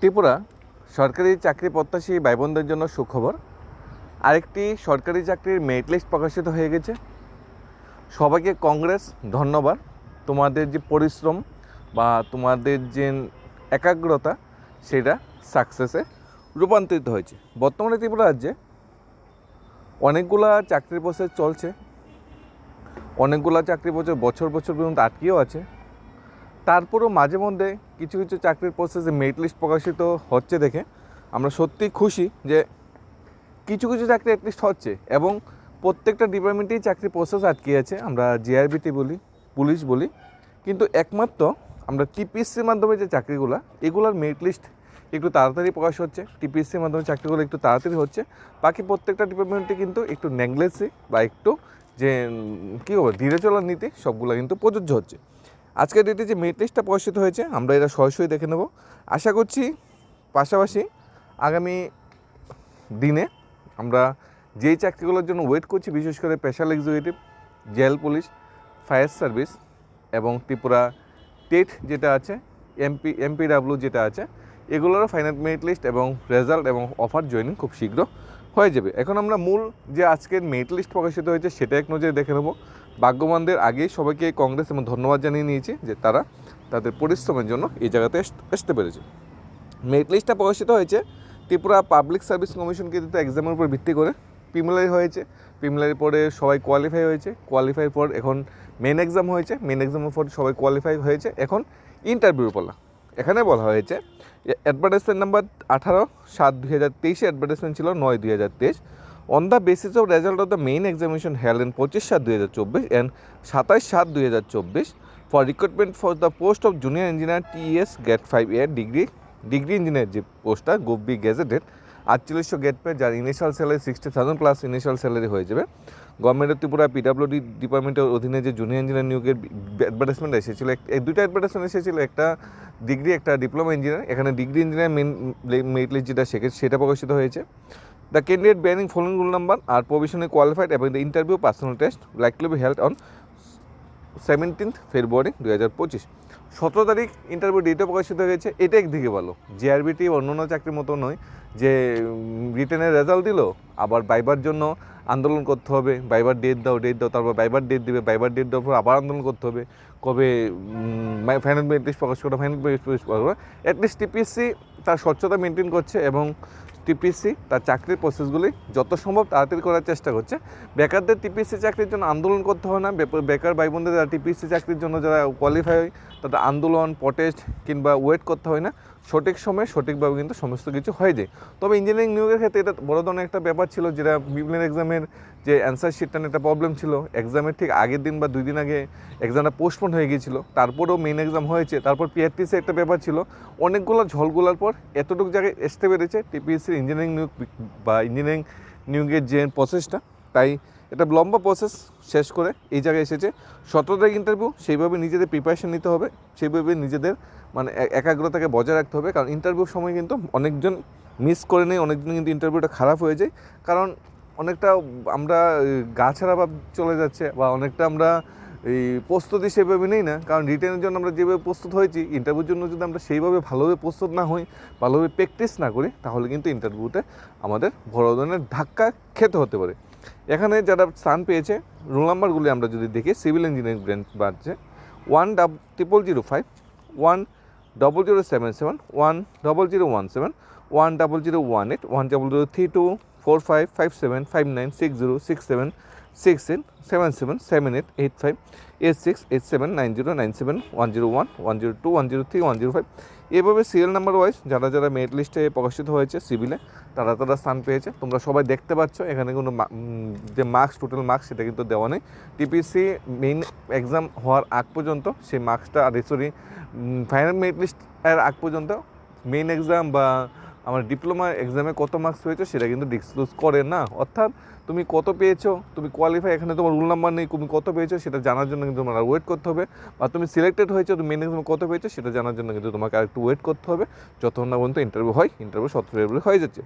ত্রিপুরা সরকারি চাকরি প্রত্যাশী ভাই বোনদের জন্য সুখবর। আরেকটি সরকারি চাকরির মেরিট লিস্ট প্রকাশিত হয়ে গেছে। সবাইকে কংগ্রেস ধন্যবাদ। তোমাদের যে পরিশ্রম বা তোমাদের যে একাগ্রতা, সেটা সাকসেসে রূপান্তরিত হয়েছে। বর্তমানে ত্রিপুরা রাজ্যে অনেকগুলা চাকরির প্রসেস চলছে। অনেকগুলা চাকরি বছর বছর বছর পর্যন্ত আটকেও আছে। তারপরেও মাঝে মধ্যে কিছু কিছু চাকরির প্রসেসে মেরিট লিস্ট প্রকাশিত হচ্ছে দেখে। আমরা সত্যিই খুশি যে কিছু কিছু চাকরি অ্যাটলিস্ট হচ্ছে এবং প্রত্যেকটা ডিপার্টমেন্টেই চাকরি প্রসেস আটকে আছে আমরা জিআরবিটি বলি, পুলিশ বলি। কিন্তু একমাত্র আমরা টিপিএসসির মাধ্যমে যে চাকরিগুলো, এগুলোর মেরিট লিস্ট একটু তাড়াতাড়ি প্রকাশ হচ্ছে। টিপিএসসির মাধ্যমে চাকরিগুলো একটু তাড়াতাড়ি হচ্ছে। বাকি প্রত্যেকটা ডিপার্টমেন্টে কিন্তু একটু নেগলেসি বা একটু যে কী হবে ধীরে চলার নীতি সবগুলো কিন্তু প্রযোজ্য হচ্ছে। আজকের ডেটে যে মেরিট লিস্টটা প্রকাশিত হয়েছে, আমরা এটা সরাসরি দেখে নেব। আশা করছি পাশাপাশি আগামী দিনে আমরা যেই চাকরিগুলোর জন্য ওয়েট করছি, বিশেষ করে special executive jail police fire service এবং ত্রিপুরা টেট যেটা আছে এমপি এমপিডাব্লিউ যেটা আছে, এগুলোরও ফাইনাল মেরিট লিস্ট এবং রেজাল্ট এবং অফার জয়েনিং খুব শীঘ্র হয়ে যাবে। এখন আমরা মূল যে আজকের মেরিট লিস্ট প্রকাশিত হয়েছে, সেটা এক নজরে দেখে নেব। ভাগ্যবানদের আগেই সবাইকে কংগ্রেস এবং ধন্যবাদ জানিয়ে নিয়েছে যে তারা তাদের পরিশ্রমের জন্য এই জায়গাতে আসতে পেরেছে। মেরিট লিস্টটা প্রকাশিত হয়েছে ত্রিপুরা পাবলিক সার্ভিস কমিশন কিন্তু এক্সামের উপর ভিত্তি করে। প্রিমিলারি হয়েছে। প্রিমিলারি পরে সবাই কোয়ালিফাই হয়েছে। কোয়ালিফাই পর এখন মেন এক্সাম হয়েছে। মেন এক্সামের পর সবাই কোয়ালিফাই হয়েছে। এখন ইন্টারভিউ বলা এখানে বলা হয়েছে অ্যাডভার্টাইজমেন্ট নাম্বার আঠারো, সাত দুই হাজার তেইশে অ্যাডভার্টাইজমেন্ট ছিল নয় দুই হাজার তেইশ। On the basis of result of the main examination held in পঁচিশ সাত দুই হাজার চব্বিশ অ্যান্ড সাতাশ সাত দুই হাজার চব্বিশ for recruitment for the post of junior engineer TS gate five year degree degree engineer যে পোস্টটা গ্রুপ বি গেজেটেড আটচল্লিশশো গেট পে যার initial salary sixty thousand plus initial salary হয়ে যাবে। গভর্নমেন্ট অফ ত্রিপুরা পিডাব্লিউডি ডিপার্টমেন্টের অধীনে যে জুনিয়র ইঞ্জিনিয়ার নিয়োগের অ্যাডভার্টাইজমেন্ট এসেছিল, এক- দুইটা অ্যাডভার্টাইজমেন্ট এসেছিল, একটা ডিগ্রি একটা ডিপ্লোমা ইঞ্জিনিয়ার এখানে degree engineer main merit list যেটা সেটা প্রকাশিত হয়েছে। The candidate bearing following roll number আর প্রভিশনে কোয়ালিফাইড এবং the interview personal test likely be held on seventeenth February দু হাজার পঁচিশ সতেরো তারিখ ইন্টারভিউ ডেটে প্রকাশিত হয়েছে, এটা একদিকে ভালো জিআরবিটি অন্যান্য চাকরির মতো নয়, যে রিটেনের রেজাল্ট দিল, আবার বাইবার জন্য আন্দোলন করতে হবে, বাইবার ডেট দাও ডেট দাও, তারপর বাইবার ডেট দিবে, বাইবার ডেট দেওয়ার পর আবার আন্দোলন করতে হবে। কবে ফাইনাল মেরিট লিস্ট প্রকাশ করবে ফাইনাল মেরিট লিস্ট প্রকাশ করবে অ্যাটলিস্ট টিপিএসসি তার স্বচ্ছতা মেনটেন করছে এবং টিপিএসসি তার চাকরির প্রসেসগুলি যত সম্ভব তাড়াতাড়ি করার চেষ্টা করছে। বেকারদের টিপিসি চাকরির জন্য আন্দোলন করতে হয় না। বেকার ভাই বোনদের যারা টিপিসি চাকরির জন্য যারা কোয়ালিফাই হয়, তাদের আন্দোলন প্রটেস্ট কিংবা ওয়েট করতে হয় না। সঠিক সময়ে সঠিকভাবে কিন্তু সমস্ত কিছু হয়ে যায়। তবে ইঞ্জিনিয়ারিং নিয়োগের ক্ষেত্রে এটা বড় ধরনের একটা ব্যাপার ছিল যেটা বিভিন্ন এক্সামের যে অ্যান্সার শিটটা একটা প্রবলেম ছিল। এক্সামের ঠিক আগের দিন বা দুই দিন আগে এক্সামটা পোস্টপোন হয়ে গিয়েছিল। তারপরেও মেন এক্সাম হয়েছে। তারপর পিআরটিসি একটা ব্যাপার ছিল। অনেকগুলো ঝলগুলার পর এতটুকু জায়গায় আসতে পেরেছে টিপিএসসির ইঞ্জিনিয়ারিং নিয়োগ বা ইঞ্জিনিয়ারিং নিয়োগের যে প্রসেসটা তাই এটা লম্বা প্রসেস শেষ করে এই জায়গায় এসেছে। সতেরো ইন্টারভিউ সেইভাবে নিজেদের প্রিপারেশন নিতে হবে, সেইভাবে নিজেদের মানে একাগ্রতাকে বজায় রাখতে হবে। কারণ ইন্টারভিউর সময় কিন্তু অনেকজন মিস করে নেই অনেকজন কিন্তু ইন্টারভিউটা খারাপ হয়ে যায়। কারণ অনেকটা আমরা গা ছাড়া ভাব চলে যাচ্ছে বা অনেকটা আমরা এই প্রস্তুতি সেভাবে নেই না। কারণ রিটেনের জন্য আমরা যেভাবে প্রস্তুত হয়েছি ইন্টারভিউর জন্য যদি আমরা সেইভাবে ভালোভাবে প্রস্তুত না হই, ভালোভাবে প্র্যাকটিস না করি, তাহলে কিন্তু ইন্টারভিউতে আমাদের বড় ধরনের ধাক্কা খেতে হতে পারে। এখানে যারা স্থান পেয়েছে, রোল নাম্বারগুলি আমরা যদি দেখি, সিভিল ইঞ্জিনিয়ারিং ব্রেঞ্চ বাড়ছে one double triple zero five one double zero seven seven one double zero one seven one double zero one eight one double zero three two four five five seven five nine six zero six seven six eight seven seven seven eight eight five eight six eight seven nine zero nine seven one zero one one zero two one zero three one zero five এভাবে serial number wise যারা যারা merit লিস্টে প্রকাশিত হয়েছে সিভিলে তারা তারা স্থান পেয়েছে। তোমরা সবাই দেখতে পাচ্ছ, এখানে কোনো যে মার্কস টোটাল মার্কস সেটা কিন্তু দেওয়া নেই। টিপিসি মেইন এক্সাম হওয়ার আগ পর্যন্ত সেই মার্কসটা আর সরি ফাইনাল মেরিট লিস্ট এর আগ পর্যন্ত মেইন এক্সাম বা আমার ডিপ্লোমা এক্সামে কত মার্কস হয়েছে সেটা কিন্তু ডিসক্লোজ করে না। অর্থাৎ তুমি কত পেয়েছ, তুমি কোয়ালিফাই এখানে তোমার রুল নাম্বার নেই, তুমি কত পেয়েছ সেটা জানার জন্য কিন্তু তোমার ওয়েট করতে হবে। বা তুমি সিলেক্টেড হয়েছো, তুমি মেন এক্সামে কত পেয়েছ সেটা জানার জন্য কিন্তু তোমাকে আরেকটু ওয়েট করতে হবে। যতক্ষণ না পর্যন্ত ইন্টারভিউ হয় ইন্টারভিউ সতেরো ফেব্রুয়ারি হয়ে যাচ্ছে।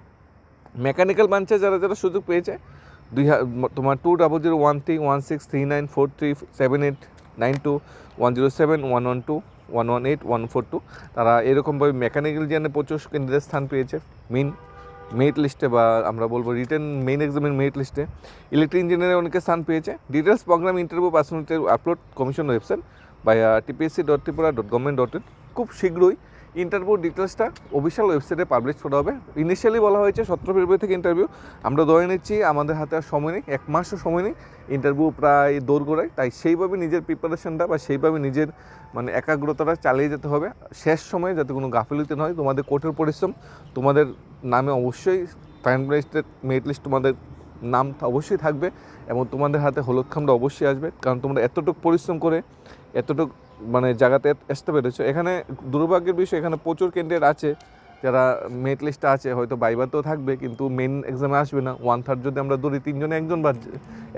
মেকানিক্যাল বাঞ্চে যারা যারা সুযোগ পেয়েছে, দুই তোমার two double zero one three one six three nine four three seven eight nine two one zero seven one one two one one eight, one four two. তারা এরকমভাবে মেকানিক্যাল জানে প্রচুর কেন্দ্রের স্থান পেয়েছে মেন মেরিট লিস্টে বা আমরা বলব রিটার্ন মেইন এক্সামের মেরিট লিস্টে ইলেকট্রিক ইঞ্জিনিয়ারে অনেকে স্থান পেয়েছে। Details program interview personality upload commission website বা TPSC dot Tripura dot government dot in খুব শীঘ্রই ইন্টারভিউ ডিটেলসটা অফিসিয়াল ওয়েবসাইটে পাবলিশ করা হবে। ইনিশিয়ালি বলা হয়েছে সতেরো ফেব্রুয়ারি থেকে ইন্টারভিউ আমরা ধরে নিচ্ছি আমাদের হাতে আর সময় নেই, এক মাসও সময় নেই ইন্টারভিউ প্রায় দৌড় গোড়ায় তাই সেইভাবে নিজের প্রিপারেশনটা বা সেইভাবে নিজের মানে একাগ্রতাটা চালিয়ে যেতে হবে। শেষ সময়ে যাতে কোনো গাফিলতি না হয়, তোমাদের কঠোর পরিশ্রম, তোমাদের নামে অবশ্যই ফাইনাল লিস্টের মেরিট লিস্ট তোমাদের নাম অবশ্যই থাকবে এবং তোমাদের হাতে হলুদ খামটা অবশ্যই আসবে। কারণ তোমরা এতটুকু পরিশ্রম করে, এতটুকু মানে জায়গাতে আসতে পেরেছ। এখানে দুর্ভাগ্যের বিষয়, এখানে প্রচুর ক্যান্ডিডেট আছে, যারা মেরিট লিস্টে আছে, হয়তো বাইবাতেও থাকবে, কিন্তু মেন এক্সামে আসবে না। ওয়ান থার্ড যদি আমরা ধরি, তিনজনে একজন বাদ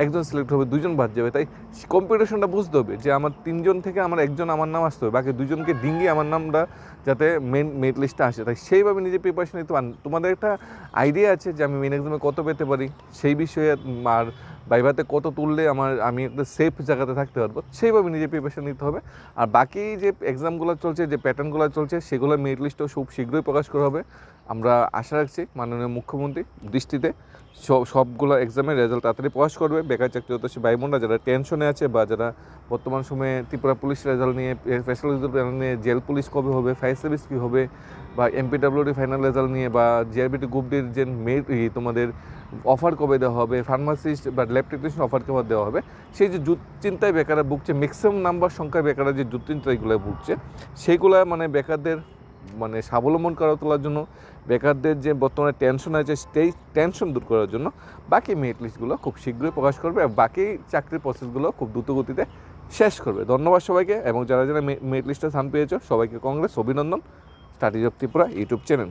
একজন সিলেক্ট হবে দুজন বাদ যাবে। তাই কম্পিটিশনটা বুঝতে হবে যে আমার তিনজন থেকে আমার একজন আমার নাম আসতে হবে, বাকি দুজনকে ডিঙ্গি আমার নামটা যাতে মেন মেরিট লিস্টে আসে। তাই সেইভাবে নিজে প্রিপারেশন নিতে পারেন। তোমাদের একটা আইডিয়া আছে যে আমি মেন এক্সামে কত পেতে পারি? সেই বিষয়ে আর বাইভাতে কত তুললে আমার, আমি একটা সেফ জায়গাতে থাকতে পারব, সেইভাবে নিজে প্রিপারেশন নিতে হবে। আর বাকি যে এক্সামগুলো চলছে, যে প্যাটার্নগুলো চলছে, সেগুলো মেরিট লিস্টও খুব শীঘ্রই প্রকাশ করা হবে। আমরা আশা রাখছি মাননীয় মুখ্যমন্ত্রী দৃষ্টিতে সব সবগুলো এক্সামের রেজাল্ট তাড়াতাড়ি প্রকাশ করবে। বেকার চাকরি হতাশী ভাই বোনরা যারা টেনশনে আছে বা যারা বর্তমান সময়ে ত্রিপুরা পুলিশ রেজাল্ট নিয়ে স্পেশাল রেজাল্ট নিয়ে জেল পুলিশ কবে হবে ফায়ার সার্ভিস কী হবে বা এমপিডাব্লিউডি ফাইনাল রেজাল্ট নিয়ে বা জিআরবিটি গ্রুপ ডির যে মেরিট তোমাদের অফার কবে দেওয়া হবে ফার্মাসিস্ট বা ল্যাব টেকনিশিয়ান অফার কবে দেওয়া হবে, সেই যে চিন্তায় বেকাররা ভুগছে ম্যাক্সিমাম নাম্বার সংখ্যায় বেকাররা যে চিন্তাগুলো ভুগছে, সেইগুলা মানে বেকারদের মানে স্বাবলম্বন করে তোলার জন্য, বেকারদের যে বর্তমানে টেনশন আছে, সেই টেনশন দূর করার জন্য বাকি মেরিট লিস্টগুলো খুব শীঘ্রই প্রকাশ করবে এবং বাকি চাকরির প্রসেসগুলো খুব দ্রুতগতিতে শেষ করবে। ধন্যবাদ সবাইকে এবং যারা যারা মেরিট লিস্টে স্থান পেয়েছ, সবাইকে কংগ্রেস অভিনন্দন। Studies of Tripura YouTube channel